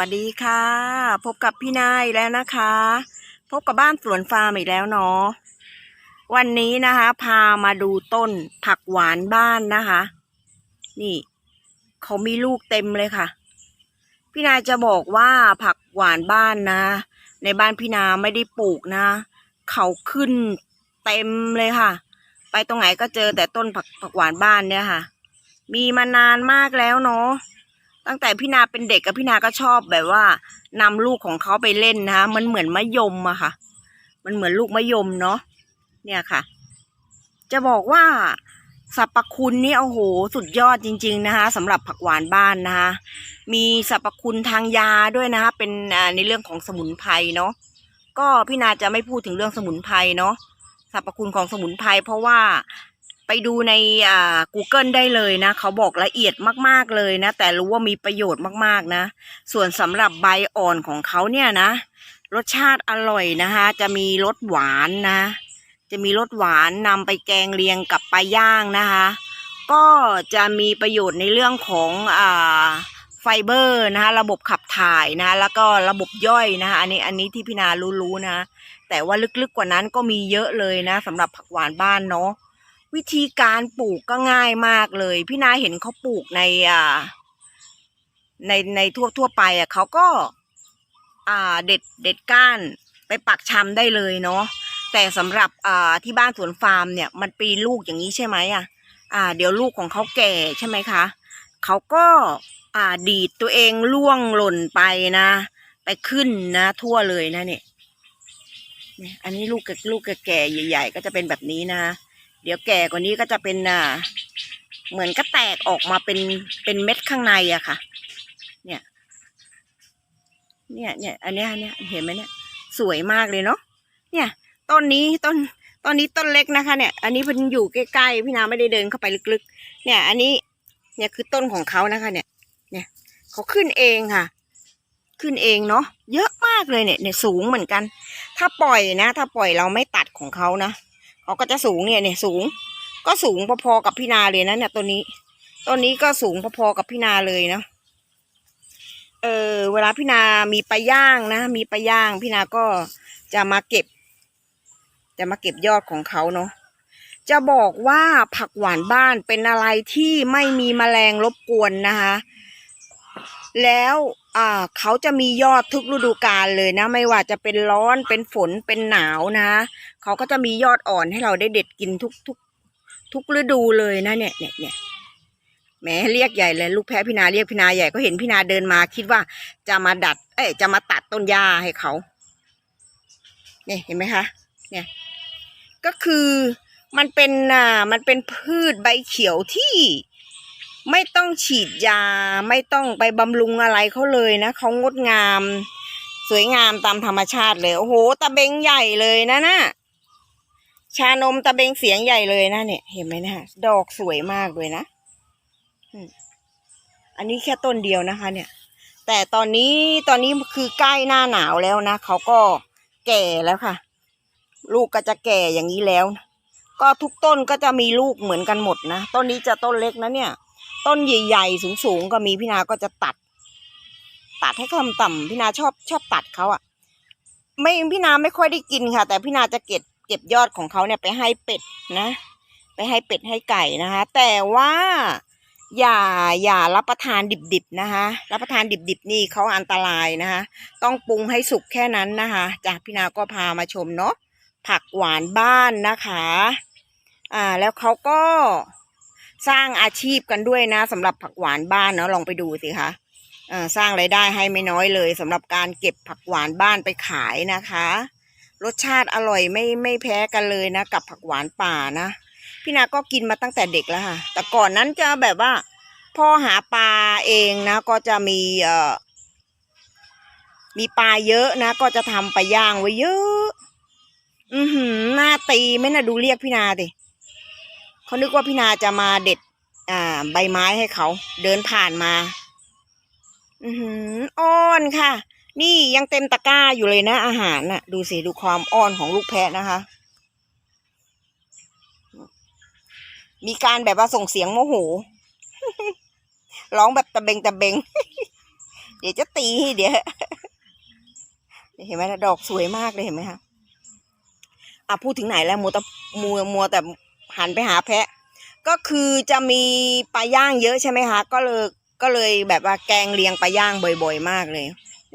สวัสดีค่ะ พบกับพี่นายแล้วนะคะ พบกับบ้านสวนฟาร์มอีกแล้วเนาะวันนี้นะคะ พามาดูต้นผักหวานบ้านนะคะ นี่ เขามีลูกเต็มเลยค่ะ พี่นายจะบอกว่าผักหวานบ้านนะ ในบ้านพี่นาไม่ได้ปลูกนะ เขาขึ้นเต็มเลยค่ะ ไปตรงไหนก็เจอแต่ต้นผักผักหวานบ้านเนี่ยค่ะ มีมานานมากแล้วเนาะ ตั้งแต่พี่นาเป็นเด็กกับพี่นาก็ชอบแบบว่านำลูกของเขาไปเล่นนะคะมันเหมือนมะยมอะค่ะ มันเหมือนลูกมะยมเนาะเนี่ยค่ะ จะบอกว่าสรรพคุณนี่โอ้โห สุดยอดจริง ๆนะคะสำหรับผักหวานบ้านนะคะมีสรรพคุณทางยาด้วยนะคะเป็นในเรื่องของสมุนไพรเนาะก็พี่นาจะไม่พูดถึงเรื่องสมุนไพรเนาะสรรพคุณของสมุนไพรเพราะว่า ไปดูในอ่า Google ได้เลยนะ เขาบอกละเอียดมากๆเลยนะ แต่รู้ว่ามีประโยชน์มากๆนะ ส่วนสำหรับใบอ่อนของเขาเนี่ยนะ รสชาติอร่อยนะคะ จะมีรสหวานนะ จะมีรสหวานนำไปแกงเลียงกับปลาย่างนะคะ ก็จะมีประโยชน์ในเรื่องของอ่าไฟเบอร์นะคะระบบขับถ่ายนะ แล้วก็ระบบย่อยนะคะอันนี้อันนี้ที่พี่นารู้ๆนะ แต่ว่าลึกๆกว่านั้นก็มีเยอะเลยนะสำหรับผักหวานบ้านเนาะ วิธีการปลูกก็ง่ายมากเลย พี่นาเห็นเขาปลูกในอ่าในในทั่วทั่วไปอะเขาก็ อ่าเด็ดเด็ดก้านไปปักชำได้เลยเนาะแต่สำหรับอ่าที่บ้านสวนฟาร์มเนี่ยมันปีลูกอย่างนี้ใช่ไหมอะ อ่า เดี๋ยวลูกของเขาแก่ใช่ไหมคะเขาก็อ่าดีดตัวเองล่วงหล่นไปนะ ไปขึ้นนะ ทั่วเลยนะเนี่ยเนี่ยอันนี้ลูกลูกแก่ๆใหญ่ ๆ ก็จะเป็นแบบนี้นะ เดี๋ยวแก่กว่านี้ก็จะเป็นอ่าเหมือนก็แตกออกมาเป็นเป็นเม็ดข้างในอะค่ะ เนี่ย เนี่ยเนี่ยอันเนี้ยอันเนี้ยเห็นไหมเนี่ย สวยมากเลยเนาะเนี่ยต้นนี้ต้นต้นนี้ต้นเล็กนะคะ เนี่ย อันนี้มันอยู่ใกล้ๆพี่นาไม่ได้เดินเข้าไปลึกๆ เนี่ย อันนี้เนี่ยคือต้นของเขานะคะ เนี่ย เนี่ยเขาขึ้นเองค่ะ ขึ้นเองเนาะเยอะมากเลยเนี่ยเนี่ยสูงเหมือนกัน ถ้าปล่อยนะ ถ้าปล่อยเราไม่ตัดของเขานะ เขาก็จะสูงเนี่ยเนี่ยสูง ก็สูงพอๆกับพี่นาเลยนะเนี่ยตัวนี้ต้นนี้ก็สูงพอๆกับพี่นาเลยเนาะเออเวลาพี่นามีปลาย่างนะ มีปลาย่างพี่นาก็จะมาเก็บ จะมาเก็บยอดของเขาเนาะจะบอกว่าผักหวานบ้านเป็นอะไรที่ไม่มีแมลงรบกวนนะคะ แล้ว อ่าเขาจะมียอดทุกฤดูกาลเลยนะ ไม่ว่าจะเป็นร้อนเป็นฝนเป็นหนาวนะ เขาก็จะมียอดอ่อนให้เราได้เด็ดกินทุกทุกทุกฤดูเลยนะเนี่ยเนี่ยเนี่ยแหมเรียกใหญ่เลยลูกแพ้พี่นาเรียกพี่นาใหญ่ก็เห็นพี่นาเดินมา คิดว่าจะมาดัด เอ้ยจะมาตัดต้นหญ้าให้เขาเนี่ยเห็นไหมคะ เนี่ย ก็คือมันเป็นอ่ามันเป็นพืชใบเขียวที่ ไม่ต้องฉีดยาไม่ต้องไปบำรุงอะไรเขาเลยนะเขางดงาม สวยงามตามธรรมชาติเลย โอ้โห ตะเบงใหญ่เลยนะน่ะชานมตะเบงเสียงใหญ่เลยนะเนี่ย เห็นไหมนะดอกสวยมากเลยนะอันนี้แค่ต้นเดียวนะคะ เนี่ย แต่ตอนนี้ตอนนี้คือใกล้หน้าหนาวแล้วนะเขาก็แก่แล้วค่ะ ลูกก็จะแก่อย่างนี้แล้ว ก็ทุกต้นก็จะมีลูกเหมือนกันหมดนะต้นนี้จะต้นเล็กนะเนี่ย ต้นใหญ่ๆสูงๆก็มีพี่นาก็จะตัด ตัดให้เขาต่ำๆพี่นาชอบชอบตัดเขาอะไม่พี่นาไม่ค่อยได้กินค่ะ แต่พี่นาจะเก็บเก็บยอดของเขาเนี่ยไปให้เป็ดนะ ไปให้เป็ดให้ไก่นะคะ แต่ว่าอย่าอย่ารับประทานดิบๆนะคะ รับประทานดิบๆนี่เขาอันตรายนะคะ ต้องปรุงให้สุกแค่นั้นนะคะจากพี่นาก็พามาชมเนาะผักหวานบ้านนะคะ อ่าแล้วเขาก็ สร้างอาชีพกันด้วยนะสำหรับผักหวานบ้านเนาะลองไปดูสิคะสร้างไรายได้ให้ไม่น้อยเลยสำหรับการเก็บผักหวานบ้านไปขายนะคะ รสชาติอร่อยไม่ไม่แพ้กันเลยนะ กับผักหวานป่านะพี่นาก็กินมาตั้งแต่เด็กแล้วค่ะ แต่ก่อนนั้นจะแบบว่า พ่อหาปลาเองนะ ก็จะมีเอ่อมีปลาเยอะนะ ก็จะทำปลาย่างไว้เยอะ อือหือหน้าตีไม่น่าดูเรียกพี่นาดิ เขานึกว่าพี่นาจะมาเด็ด อ่า ใบไม้ให้เขา เดินผ่านมาอือหืออ้อนค่ะ นี่ยังเต็มตะกร้าอยู่เลยนะ อาหารน่ะ ดูสิดูความอ้อนของลูกแพะนะคะ มีการแบบว่าส่งเสียงโมโหร้องแบบตะเบงตะเบง เดี๋ยวจะตีเดี๋ยวเห็นไหมดอกสวยมากเลยเห็นไหมคะอะพูดถึงไหนแล้วมัวแต่มัวมัวแต่ หันไปหาแพะ ก็คือจะมีปลาย่างเยอะใช่ไหมคะก็เลยก็เลยแบบว่าแกงเลียงปลาย่างบ่อย ๆ มากเลย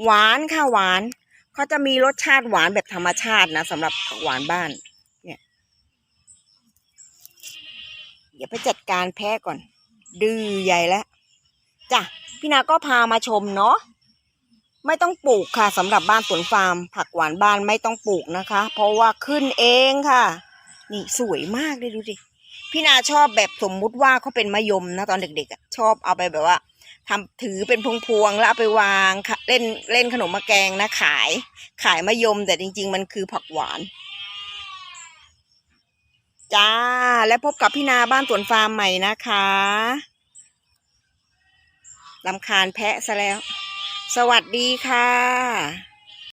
หวานค่ะหวานเขาจะมีรสชาติหวานแบบธรรมชาตินะสำหรับผักหวานบ้าน เนี่ย เดี๋ยวไปจัดการแพะก่อน ดื้อใหญ่แล้วจ้ะพี่นาก็พามาชมเนาะไม่ต้องปลูกค่ะสำหรับบ้านสวนฟาร์ม ผักหวานบ้านไม่ต้องปลูกนะคะ เพราะว่าขึ้นเองค่ะ นี่สวยมากเลยดูดิพี่นาชอบแบบสมมุติว่าเขาเป็นมะยมนะตอนเด็กๆชอบเอาไปแบบว่าทำถือเป็นพวงๆแล้วเอาไปวางค่ะเล่นเล่นขนมมะแกงนะขาย ขายมะยมแต่จริง ๆ มันคือผักหวานจ้าและพบกับพี่นาบ้านสวนฟาร์มใหม่นะคะลำคาญแพะซะแล้ว สวัสดีค่ะ